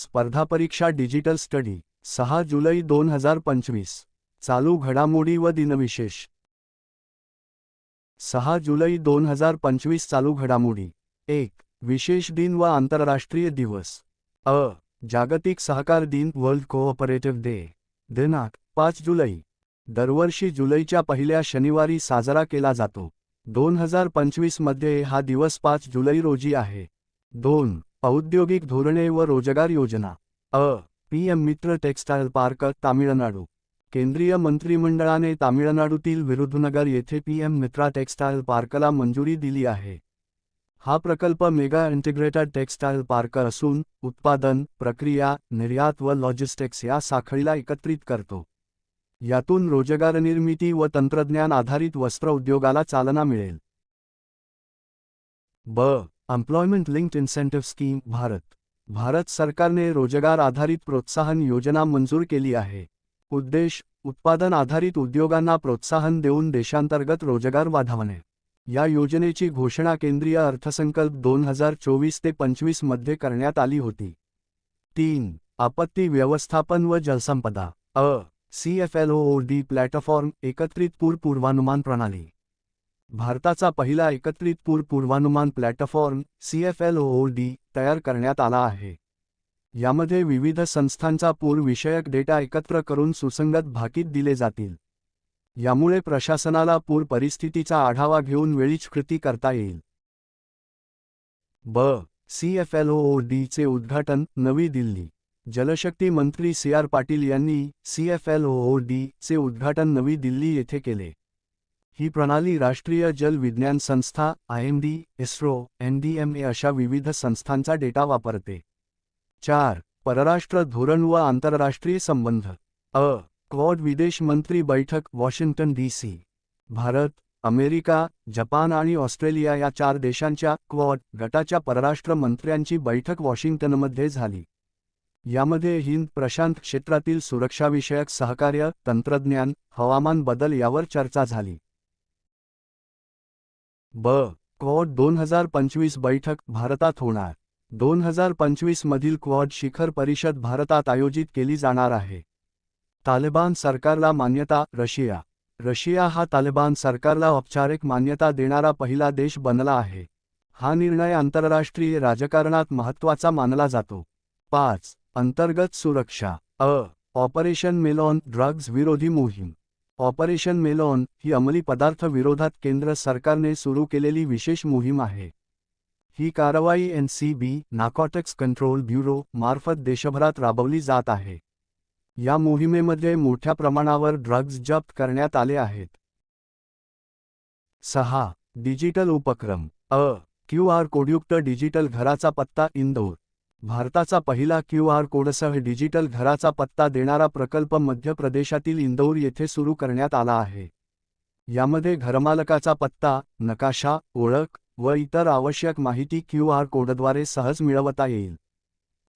स्पर्धा परीक्षा digital study सहा जुलै दोन हजार पंचवीस. चालू घडामोडी व दिनविशेष. सहा जुलै दोन हजार पंचवीस चालू घडामोडी. एक विशेष दिन व आंतरराष्ट्रीय दिवस. अ जागतिक सहकार दिन वर्ल्ड कोऑपरेटिव्ह डे. दिनांक पाच जुलै. दरवर्षी जुलैच्या पहिल्या शनिवारी साजरा केला जातो. दोन हजार पंचवीसमध्ये हा दिवस पाच जुलै रोजी आहे. दोन औद्योगिक धोरणे व रोजगार योजना. अ. P. M. Mitra textile park Tamil Nadu. केंद्रीय मंत्रिमंडळाने तामिळनाडूतील विरुद्धनगर येथे पी. एम. मित्रा टेक्स्टाईल पार्कला मंजुरी दिली आहे. हा प्रकल्प मेगा इंटिग्रेटेड टेक्स्टाईल पार्क असून उत्पादन प्रक्रिया निर्यात व लॉजिस्टिक्स या साखळीला एकत्रित करतो. यातून रोजगार निर्मिती व तंत्रज्ञान आधारित वस्त्र उद्योगाला चालना मिळेल. ब. Employment linked incentive scheme Bharat. Bharat सरकारने रोजगार आधारित प्रोत्साहन योजना मंजूर केली आहे. उद्देश उत्पादन आधारित उद्योगांना प्रोत्साहन देऊन देशांतर्गत रोजगार वाढवणे. या योजनेची घोषणा केंद्रीय अर्थसंकल्प दोन हजार चोवीस ते पंचवीसमध्ये करण्यात आली होती. तीन आपत्ती व्यवस्थापन व जलसंपदा. अ C F L O D platform एकत्रित पूर पूर्वानुमान प्रणाली. भारताचा पहिला एकत्रित पूर पूर्वानुमान platform C F L O D तयार करण्यात आला आहे. यामध्ये विविध संस्थांचा पूरविषयक डेटा एकत्र करून सुसंगत भाकीत दिले जातील. यामुळे प्रशासनाला पूर परिस्थितीचा आढावा घेऊन वेळीच कृती करता येईल. ब. सी एफ एल ओ डीचे उद्घाटन नवी दिल्ली. जलशक्ती मंत्री सी आर पाटील यांनी C F L O D चे उद्घाटन नवी दिल्ली येथे केले. ही प्रणाली राष्ट्रीय जल विज्ञान संस्था I M D ISRO N D M A अशा विविध संस्थांचा डेटा वापरते. चार परराष्ट्र धोरण व आंतरराष्ट्रीय संबंध. अ क्वॉड विदेश मंत्री बैठक Washington D C. Bharat America Japan आणि ऑस्ट्रेलिया या चार देशांच्या क्वॉड गटाच्या परराष्ट्र मंत्र्यांची बैठक वॉशिंग्टनमध्ये झाली. यामध्ये हिंद प्रशांत क्षेत्रातील सुरक्षाविषयक सहकार्य तंत्रज्ञान हवामान बदल यावर चर्चा झाली. ब. क्वॉड दोन हजार पंचवीस बैठक भारतात होणार. दोन हजार पंचवीसमधील क्वॉड शिखर परिषद भारतात आयोजित केली जाणार आहे. तालिबान सरकारला मान्यता रशिया. रशिया हा तालिबान सरकारला औपचारिक मान्यता देणारा पहिला देश बनला आहे. हा निर्णय आंतरराष्ट्रीय राजकारणात महत्त्वाचा मानला जातो. पाच. अंतर्गत सुरक्षा. अ. ऑपरेशन मेलॉन ड्रग्ज विरोधी मोहीम. ऑपरेशन मेलॉन ही अंमली पदार्थ विरोधात केंद्र सरकारने सुरू केलेली विशेष मोहीम आहे. ही कारवाई N C B narcotics control bureau मार्फत देशभरात राबवली जात आहे. या मोहिमेमध्ये मोठ्या प्रमाणावर ड्रग्ज जप्त करण्यात आले आहेत. सहा डिजिटल उपक्रम अ क्यू आर कोडयुक्त डिजिटल घराचा पत्ता इंदोर. भारताचा पहिला क्यू आर कोडसह डिजिटल घराचा पत्ता देणारा प्रकल्प मध्य प्रदेशातील इंदौर येथे सुरू करण्यात आला आहे. यामध्ये घरमालकाचा पत्ता नकाशा ओळख व इतर आवश्यक माहिती क्यू आर कोडद्वारे सहज मिळवता येईल.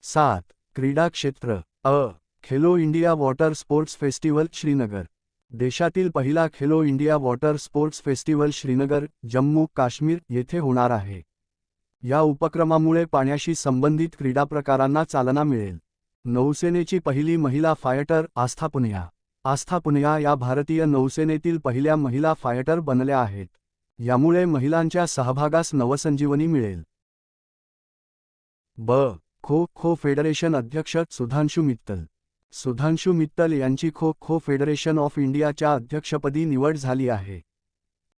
सात. क्रीडा क्षेत्र. अ. Khelo India water sports festival Srinagar. देशातील पहिला Khelo India water sports festival Srinagar Jammu Kashmir येथे होणार आहे. या उपक्रमामुळे पाण्याशी संबंधित क्रीडा प्रकारांना चालना मिळेल. नौसेनेची पहिली महिला फायटर आस्था पुनिया आस्था पुनिया या भारतीय नौसेनेतील पहिल्या महिला फायटर बनल्या आहेत. यामुळे महिलांच्या सहभागास नवसंजीवनी मिळेल. ब. खो खो फेडरेशन अध्यक्ष सुधांशु मित्तल. सुधांशु मित्तल यांची खो खो फेडरेशन ऑफ इंडियाच्या अध्यक्षपदी निवड झाली आहे.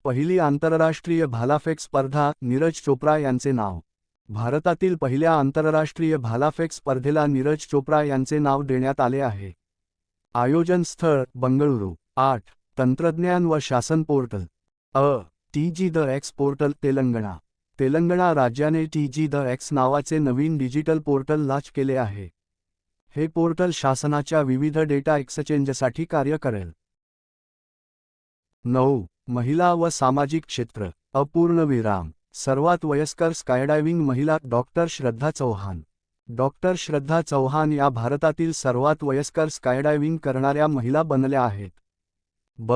पहिली आंतरराष्ट्रीय भालाफेक स्पर्धा नीरज चोप्रा यांचे नाव. भारतातील पहिल्या आंतरराष्ट्रीय भालाफेक स्पर्धेला नीरज चोप्रा यांचे नाव देण्यात आले आहे. आयोजन स्थळ बंगळुरू. आठ. तंत्रज्ञान व शासन पोर्टल. अ. T. G. D. X. Portal Telangana. Telangana राज्याने टी. जी. द. एक्स. नावाचे नवीन डिजिटल पोर्टल लॉन्च केले आहे. हे पोर्टल शासनाच्या विविध डेटा एक्सचेंजसाठी कार्य करेल. नऊ. महिला व सामाजिक क्षेत्र अपूर्ण विराम सर्वात वयस्कर स्कायडायव्हिंग महिला डॉक्टर श्रद्धा चौहान. डॉक्टर श्रद्धा चौहान या भारतातील सर्वात वयस्कर स्कायडायव्हिंग करणाऱ्या महिला बनल्या आहेत. ब.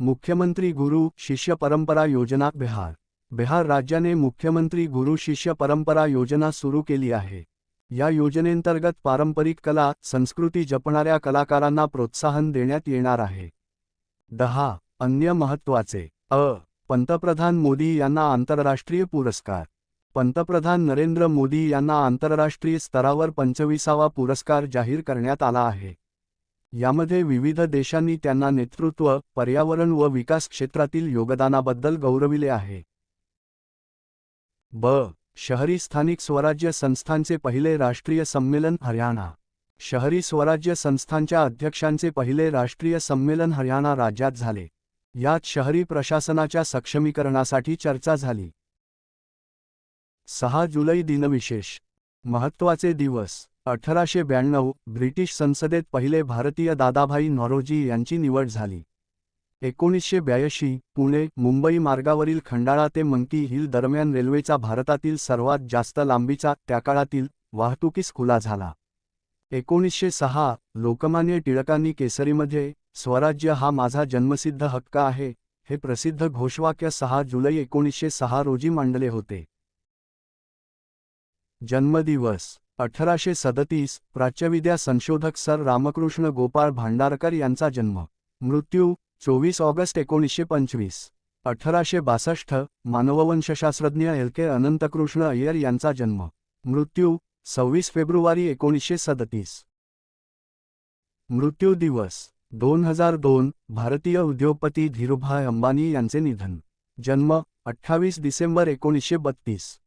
मुख्यमंत्री गुरु शिष्य परंपरा योजना बिहार. बिहार राज्याने मुख्यमंत्री गुरु शिष्य परंपरा योजना सुरू केली आहे. या योजनेंतर्गत पारंपरिक कला संस्कृती जपणाऱ्या कलाकारांना प्रोत्साहन देण्यात येणार आहे. दहा. अन्य महत्त्वाचे. अ. पंतप्रधान मोदी यांना आंतरराष्ट्रीय पुरस्कार. पंतप्रधान नरेंद्र मोदी यांना आंतरराष्ट्रीय स्तरावर पंचवीसावा पुरस्कार जाहीर करण्यात आला आहे. यामध्ये विविध देशांनी त्यांना नेतृत्व पर्यावरण व विकास क्षेत्रातील योगदानाबद्दल गौरविले आहे. ब. शहरी स्थानिक स्वराज्य संस्थांचे पहिले राष्ट्रीय संमेलन हरियाणा. शहरी स्वराज्य संस्थांच्या अध्यक्षांचे पहिले राष्ट्रीय संमेलन हरियाणा राज्यात झाले. यात शहरी प्रशासनाच्या सक्षमीकरणासाठी चर्चा झाली. सहा जुलै दिनविशेष. महत्त्वाचे दिवस. अठराशे ब्याण्णव. ब्रिटिश संसदेत पहिले भारतीय दादाभाई नॉरोजी यांची निवड झाली. एकोणीसशे ब्याऐंशी. पुणे मुंबई मार्गावरील खंडाळा ते मंकी हिल दरम्यान रेल्वेचा भारतातील सर्वात जास्त लांबीचा त्या काळातील वाहतुकीस खुला झाला. एकोणीसशे सहा लोकमान्य टिळकांनी केसरीमध्ये स्वराज्य हा माझा जन्मसिद्ध हक्क आहे हे प्रसिद्ध घोषवाक्य सहा जुलै एकोणीसशे सहा रोजी मांडले होते. जन्मदिवस अठराशे सदतीस प्राच्यविद्या संशोधक सर रामकृष्ण गोपाळ भांडारकर यांचा जन्म मृत्यू चोवीस ऑगस्ट एकोणीसशे पंचवीस अठराशे बासष्ट मानववंशशास्त्रज्ञ एल के अनंतकृष्ण अय्यर यांचा जन्म मृत्यू सव्वीस फेब्रुवारी एकोणीसशे सदतीस. मृत्यू दिवस दोन हजार दोन भारतीय उद्योगपती धीरुभाई अंबानी यांचे निधन. जन्म अठ्ठावीस डिसेंबर एकोणीसशे बत्तीस.